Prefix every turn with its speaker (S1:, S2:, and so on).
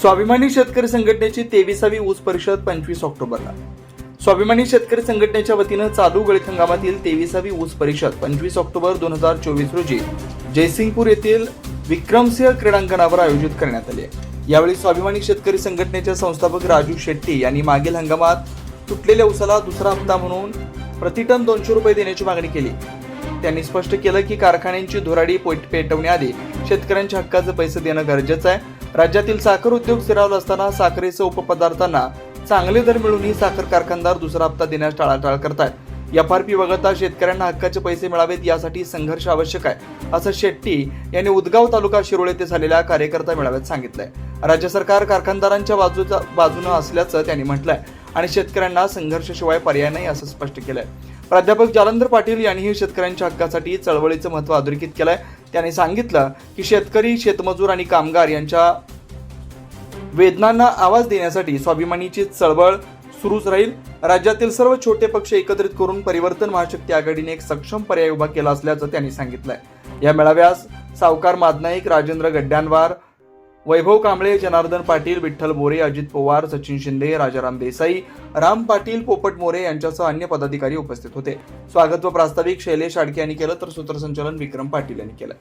S1: स्वाभिमानी शेतकरी संघटनेची तेविसावी ऊस परिषद पंचवीस ऑक्टोबरला. स्वाभिमानी शेतकरी संघटनेच्या वतीनं चालू गळीत हंगामातील तेविसावी ऊस परिषद पंचवीस ऑक्टोबर दोन हजार चोवीस रोजी जयसिंगपूर येथील विक्रमसिंह क्रीडांगणावर आयोजित करण्यात आले यावेळी स्वाभिमानी शेतकरी संघटनेचे संस्थापक राजू शेट्टी यांनी मागील हंगामात तुटलेल्या ऊसाला दुसरा हप्ता म्हणून प्रतिटन दोनशे रुपये देण्याची मागणी केली. त्यांनी स्पष्ट केलं की कारखान्यांची धुराडी पेटवण्याआधी शेतकऱ्यांच्या हक्काचे पैसे देणं गरजेचं आहे. राज्यातील साखर उद्योग स्थिरावला असताना साखरेचे उपपदार्थांना चांगले दर मिळूनही साखर कारखानदार दुसरा हप्ता देण्यास टाळाटाळ करतात एफ आर पी वगळता शेतकऱ्यांना हक्काचे पैसे मिळावेत यासाठी संघर्ष आवश्यक आहे असं शेट्टी यांनी उदगाव तालुका शिरोळ येथे झालेल्या कार्यकर्ता मेळाव्यात सांगितलंय. राज्य सरकार कारखानदारांच्या बाजूचा बाजूनं असल्याचं त्यांनी म्हटलंय आणि शेतकऱ्यांना संघर्षशिवाय पर्याय नाही असं स्पष्ट केलंय. प्राध्यापक जालंधर पाटील यांनीही शेतकऱ्यांच्या हक्कासाठी चळवळीचं महत्त्व अधोरेखित केलंय. त्यांनी सांगितलं की शेतकरी शेतमजूर आणि कामगार यांच्या वेदनांना आवाज देण्यासाठी स्वाभिमानीची चळवळ सुरूच राहील. राज्यातील सर्व छोटे पक्ष एकत्रित करून परिवर्तन महाशक्ती आघाडीने एक सक्षम पर्याय उभा केला असल्याचं त्यांनी सांगितलंय. या मेळाव्यास सावकार मादनाईक राजेंद्र गड्ड्यांवार वैभव कांबळे जनार्दन पाटील विठ्ठल मोरे अजित पवार सचिन शिंदे राजाराम देसाई राम पाटील पोपट मोरे यांच्यासह अन्य पदाधिकारी उपस्थित होते. स्वागत व प्रास्ताविक शैलेश आडके यांनी केलं तर सूत्रसंचालन विक्रम पाटील यांनी केलं.